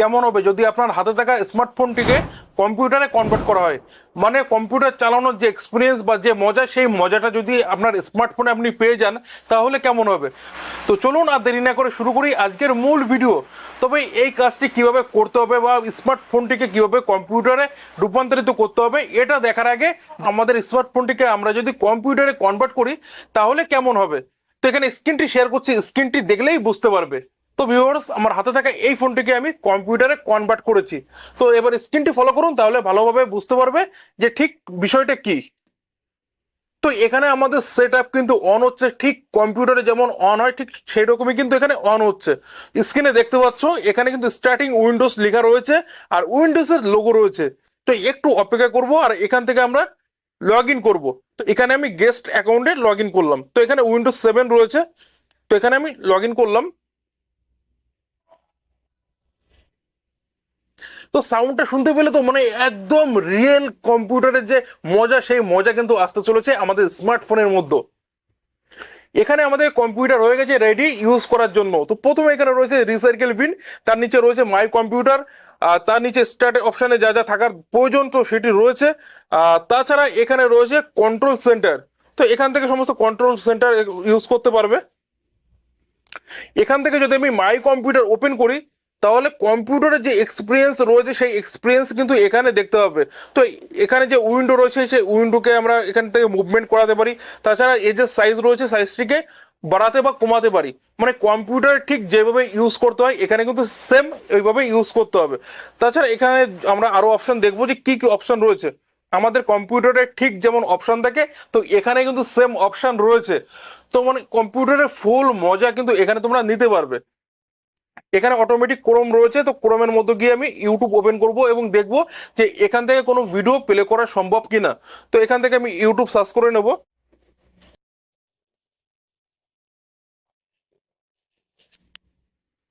কেমন হবে যদি আপনার হাতে থাকা স্মার্টফোনটিকে কম্পিউটারে কনভার্ট করা হয়? মানে কম্পিউটার চালানোর যে এক্সপিরিয়েন্স বা যে মজা, সেই মজাটা যদি আপনার স্মার্টফোনে আপনি পেয়ে যান, তাহলে কেমন হবে? তো চলুন আর দেরি না করে শুরু করি আজকের মূল ভিডিও তবে এই কাজটি কীভাবে করতে হবে বা স্মার্টফোনটিকে কীভাবে কম্পিউটারে রূপান্তরিত করতে হবে, এটা দেখার আগে আমাদের স্মার্টফোনটিকে আমরা যদি কম্পিউটারে কনভার্ট করি, তাহলে কেমন হবে? তো এখানে স্ক্রিনটি শেয়ার করছি স্ক্রিনটি দেখলেই বুঝতে পারবে। তো ভিউয়ার্স আমার হাতে থাকা এই ফোনটিকে আমি কম্পিউটারে কনভার্ট করেছি। তো এবার স্ক্রিনটি ফলো করুন, তাহলে ভালোভাবে বুঝতে পারবে যে ঠিক বিষয়টা কি। তো এখানে আমাদের সেট আপ কিন্তু অন হচ্ছে, ঠিক কম্পিউটারে যেমন অন হয়, ঠিক সেই রকমই কিন্তু এখানে অন হচ্ছে। স্ক্রিনে দেখতে পাচ্ছ, এখানে কিন্তু স্টার্টিং উইন্ডোজ লেখা রয়েছে আর উইন্ডোজের লোগো রয়েছে। তো একটু অপেক্ষা করব আর এখান থেকে আমরা লগ ইন করব। তো এখানে আমি গেস্ট অ্যাকাউন্টে লগ ইন করলাম। তো এখানে উইন্ডোজ সেভেন রয়েছে। তো এখানে আমি লগ ইন করলাম। তো সাউন্ডটা শুনতে পেলে তো মানে একদম রিয়েল কম্পিউটারের যে মজা, সেই মজা কিন্তু আসতে চলেছে আমাদের স্মার্টফোনের মধ্যে। এখানে আমাদের কম্পিউটার হয়ে গেছে রেডি ইউজ করার জন্য। তো প্রথমে এখানে রয়েছে রিসাইকেল বিন তার নিচে রয়েছে মাই কম্পিউটার তার নিচে স্টার্ট অপশনে যা যা থাকার প্রয়োজন তো সেটি রয়েছে। তাছাড়া এখানে রয়েছে কন্ট্রোল সেন্টার তো এখান থেকে সমস্ত কন্ট্রোল সেন্টার ইউজ করতে পারবে। এখান থেকে যদি আমি মাই কম্পিউটার ওপেন করি তাহলে কম্পিউটারের যে এক্সপিরিয়েন্স রয়েছে, সেই এক্সপিরিয়েন্স কিন্তু এখানে দেখতে হবে। তো এখানে যে উইন্ডো রয়েছে, সেই উইন্ডোকে আমরা এখান থেকে মুভমেন্ট করাতে পারি। তাছাড়া এই যে সাইজ রয়েছে সাইজটিকে বাড়াতে বা কমাতে পারি। মানে কম্পিউটার ঠিক যেভাবে ইউজ করতে হয়, এখানে কিন্তু সেম ওইভাবে ইউজ করতে হবে। তাছাড়া এখানে আমরা আরও অপশন দেখব যে কি কি অপশন রয়েছে। আমাদের কম্পিউটারে ঠিক যেমন অপশন থাকে, তো এখানে কিন্তু সেম অপশন রয়েছে। তো মানে কম্পিউটারের ফুল মজা কিন্তু এখানে তোমরা নিতে পারবে। এখানে অটোমেটিক ক্রোম রয়েছে, তো ক্রোমের মধ্যে গিয়ে আমি ইউটিউব ওপেন করব এবং দেখব যে এখান থেকে কোনো ভিডিও প্লে করা সম্ভব কিনা। তো এখান থেকে আমি ইউটিউব সার্চ করে নেব।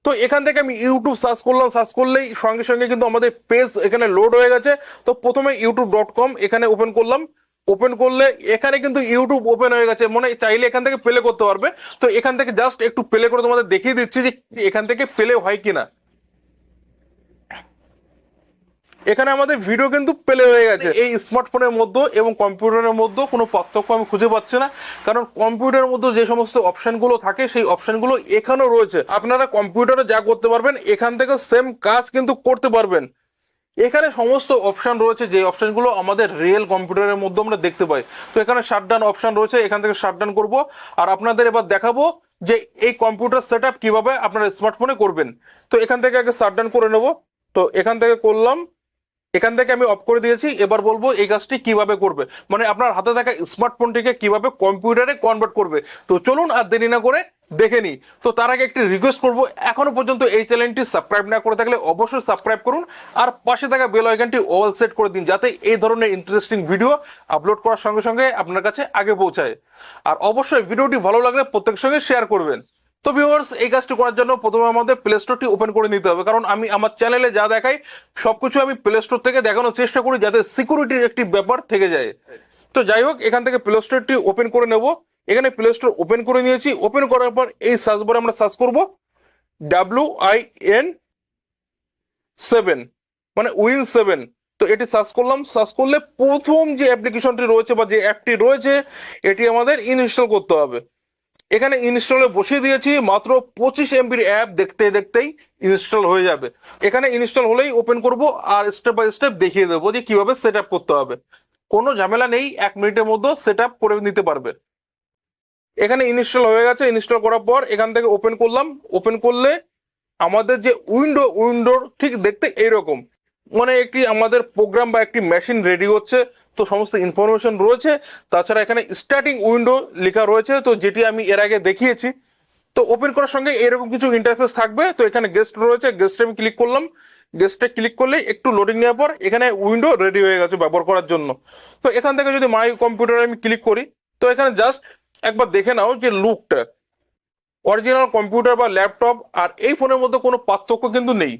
তো এখান থেকে আমি ইউটিউব সার্চ করলাম সার্চ করলেই সঙ্গে সঙ্গে কিন্তু আমাদের পেজ এখানে লোড হয়ে গেছে। তো প্রথমে ইউটিউব ডট কম এখানে ওপেন করলাম। ওপেন করলে এখানে কিন্তু ইউটিউব ওপেন হয়ে গেছে। মনে চাইলে এখান থেকে প্লে করতে পারবে। তো এখান থেকে জাস্ট একটু প্লে করে তোমাদের দেখিয়ে দিচ্ছি যে এখান থেকে প্লে হয় কিনা। এখানে আমাদের ভিডিও কিন্তু প্লে হয়ে গেছে। এই স্মার্টফোনের মধ্যে এবং কম্পিউটারের মধ্যে কোনো পার্থক্য আমি খুঁজে পাচ্ছি না। কারণ কম্পিউটারের মধ্যে যে সমস্ত অপশনগুলো থাকে সেই অপশনগুলো এখানেও রয়েছে। আপনারা কম্পিউটারে যা করতে পারবেন এখান থেকে সেম কাজ কিন্তু করতে পারবেন। এখানে সমস্ত অপশন রয়েছে, যে অপশনগুলো আমাদের রিয়েল কম্পিউটারের মধ্যে আমরা দেখতে পাই। তো এখানে শাটডাউন অপশন রয়েছে, এখান থেকে শাটডাউন করব। আর আপনাদের এবার দেখাবো যে এই কম্পিউটার সেট কীভাবে আপনার স্মার্টফোনে করবেন। তো এখান থেকে আগে শাটডাউন করে নেব। তো এখান থেকে করলাম। এখান থেকে আমি অফ করে দিয়েছি। এবার বলব এই কাজটি কীভাবে করবে। মানে আপনার হাতে থাকা স্মার্টফোনটিকে কীভাবে কম্পিউটারে কনভার্ট করবে। তো চলুন আর দেরি না করে দেখে নিই। তো তার আগে একটি রিকোয়েস্ট করব এখনও পর্যন্ত এই চ্যানেলটি সাবস্ক্রাইব না করে থাকলে অবশ্যই সাবস্ক্রাইব করুন। আর পাশে থাকা বেল আইকনটি অল সেট করে দিন যাতে এই ধরনের ইন্টারেস্টিং ভিডিও আপলোড করার সঙ্গে সঙ্গে আপনার কাছে আগে পৌঁছায়। আর অবশ্যই ভিডিওটি ভালো লাগলে প্রত্যেকের সঙ্গে শেয়ার করবেন। তো ভিউয়ার্স এই কাজটি করার জন্য প্রথমে আমাদের প্লে স্টোরটি ওপেন করে নিতে হবে। কারণ আমি আমার চ্যানেলে যা দেখাই, সবকিছু আমি প্লে স্টোর থেকে দেখানোর চেষ্টা করি যাতে সিকিউরিটির একটি ব্যাপার থেকে যায়। তো যাই হোক, এখান থেকে প্লে স্টোরটি ওপেন করে নেব। এখানে প্লে স্টোর ওপেন করে নিয়েছি। ওপেন করার পর এই সার্চ বারে আমরা সার্চ করব ডাব্লিউ আই এন সেভেন মানে উইন সেভেন তো এটি সার্চ করলাম। সার্চ করলে প্রথম যে অ্যাপ্লিকেশনটি রয়েছে বা যে অ্যাপটি রয়েছে, এটি আমাদের ইনস্টল করতে হবে। এখানে ইনস্টলে বসিয়ে দিয়েছি, মাত্র পঁচিশ এমবির অ্যাপ দেখতে দেখতেই ইনস্টল হয়ে যাবে। এখানে ইনস্টল হলেই ওপেন করব আর স্টেপ বাই স্টেপ দেখিয়ে দেবো যে কীভাবে সেট করতে হবে। কোনো ঝামেলা নেই, এক মিনিটের মধ্যে সেট করে নিতে পারবে। এখানে ইনস্টল হয়ে গেছে ইনস্টল করার পর এখান থেকে ওপেন করলাম। ওপেন করলে আমাদের যে উইন্ডো উইন্ডোর ঠিক দেখতে এইরকম মানে একটি আমাদের প্রোগ্রাম বা একটি মেশিন রেডি হচ্ছে, তো সমস্ত ইনফরমেশন রয়েছে। তাছাড়া এখানে স্টার্টিং উইন্ডো লেখা রয়েছে, তো যেটি আমি এর আগে দেখিয়েছি। তো ওপেন করার সঙ্গে এরকম কিছু ইন্টারফেস থাকবে, তো এখানে গেস্ট রয়েছে গেস্টে আমি ক্লিক করলাম। গেস্টে ক্লিক করলে একটু লোডিং নেওয়ার পর এখানে উইন্ডো রেডি হয়ে গেছে ব্যবহার করার জন্য। তো এখান থেকে যদি মাই কম্পিউটারে আমি ক্লিক করি, তো এখানে জাস্ট একবার দেখে নাও যে লুকটা অরিজিনাল কম্পিউটার বা ল্যাপটপ আর এই ফোনের মধ্যে কোনো পার্থক্য কিন্তু নেই।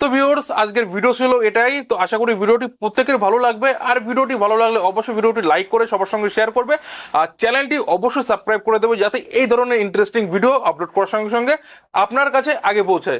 তো ভিউয়ার্স আজকের ভিডিও ছিল এটাই। তো আশা করি ভিডিওটি প্রত্যেকের ভালো লাগবে। আর ভিডিওটি ভালো লাগলে অবশ্যই ভিডিওটি লাইক করে সবার সঙ্গে শেয়ার করবে। আর চ্যানেলটি অবশ্যই সাবস্ক্রাইব করে দেবে যাতে এই ধরনের ইন্টারেস্টিং ভিডিও আপলোড করার সঙ্গে সঙ্গে আপনার কাছে আগে পৌঁছায়।